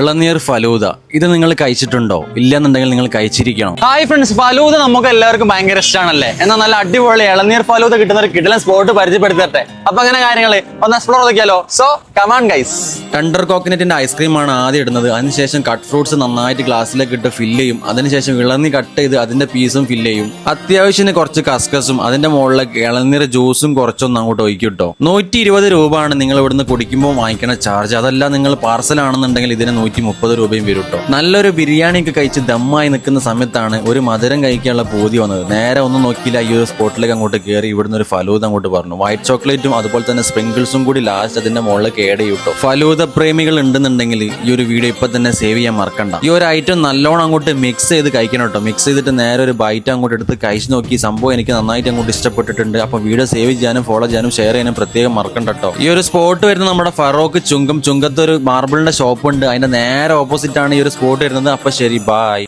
ഇളനീർ ഫലൂദ. ഇത് നിങ്ങൾ കഴിച്ചിട്ടുണ്ടോ? ഇല്ലെന്നുണ്ടെങ്കിൽ നിങ്ങൾ കഴിച്ചിരിക്കണം. ഹായ് ഫ്രണ്ട്സ് ഫലൂദ നമുക്ക് എല്ലാവർക്കും ഭയങ്കര ഇഷ്ടമാണല്ലേ എന്നാൽ നല്ല അടിപൊളി ഇളനീർ ഫലൂദ കിട്ടുന്ന ഒരു കിടലൻ സ്പോട്ട് പരിചയപ്പെടുത്തട്ടെ. അപ്പൊ അങ്ങനെ കാര്യങ്ങൾ ഒന്ന് എക്സ്പ്ലോർ ചെയ്താലോ so come on guys tender കോക്കനറ്റിന്റെ ഐസ്ക്രീമാണ് ആദ്യം ഇടുന്നത്. അതിനുശേഷം കട്ട് ഫ്രൂട്ട്സ് നന്നായിട്ട് ഗ്ലാസ്സിലേക്ക് ഇട്ട് ഫില്ല് ചെയ്യും. അതിനുശേഷം ഇളനീർ കട്ട് ചെയ്ത് അതിന്റെ പീസും ഫില്ല് ചെയ്യും. അത്യാവശ്യത്തിന് കുറച്ച് കസ്കസും അതിന്റെ മുകളിലേക്ക് ഇളനീർ ജ്യൂസും കുറച്ചൊന്നും അങ്ങോട്ട് ഒഴിക്കും കേട്ടോ നൂറ്റി ഇരുപത് രൂപയാണ് നിങ്ങൾ ഇവിടുന്ന് കുടിക്കുമ്പോൾ വാങ്ങിക്കണ ചാർജ് അതല്ല നിങ്ങൾ പാർസൽ ആണെന്നുണ്ടെങ്കിൽ ഇതിന് നൂറ്റി മുപ്പത് രൂപയും വരും കേട്ടോ നല്ലൊരു ബിരിയാണി ഒക്കെ കഴിച്ച് ദമ്മായി നിൽക്കുന്ന സമയത്താണ് ഒരു മധുരം കഴിക്കാനുള്ള പൂതി വന്നത്. നേരെ ഒന്നും നോക്കിയില്ല ഈ ഒരു സ്പോട്ടിലേക്ക് അങ്ങോട്ട് കയറി ഇവിടുന്ന് ഒരു ഫലൂദ അങ്ങോട്ട് പറഞ്ഞു. വൈറ്റ് ചോക്ലേറ്റും അതുപോലെ തന്നെ സ്പ്രിങ്കിൾസും കൂടി ലാസ്റ്റ് അതിന്റെ മുകളിൽ കേടി ചെയ്യും ഫലൂദ പ്രേമികൾ ഉണ്ടെന്നുണ്ടെങ്കിൽ ഈ ഒരു വീഡിയോ ഇപ്പൊ തന്നെ സേവ് ചെയ്യാൻ മറക്കണ്ട. ഈ ഒരു ഐറ്റം നല്ലോണം അങ്ങോട്ട് മിക്സ് ചെയ്ത് കഴിക്കണം കേട്ടോ മിക്സ് ചെയ്തിട്ട് നേരെ ഒരു ബൈറ്റ് അങ്ങോട്ട് എടുത്ത് കഴിച്ചു നോക്കി. സംഭവം എനിക്ക് നന്നായിട്ട് അങ്ങോട്ട് ഇഷ്ടപ്പെട്ടിട്ടുണ്ട്. അപ്പൊ വീഡിയോ സേവ് ചെയ്യാനും ഫോളോ ചെയ്യാനും ഷെയർ ചെയ്യാനും പ്രത്യേകം മറക്കണ്ട കേട്ടോ ഈ ഒരു സ്പോട്ട് വരുന്ന നമ്മുടെ ഫറോക്ക് ചുങ്കം. ചുങ്കത്ത് ഒരു മാർബിളിന്റെ ഷോപ്പ് ഉണ്ട്. അതിന്റെ നേരെ ഓപ്പോസിറ്റ് ആണ് ഈ ഒരു സ്പോട്ട് വരുന്നത് അപ്പൊ ശരി ബായ്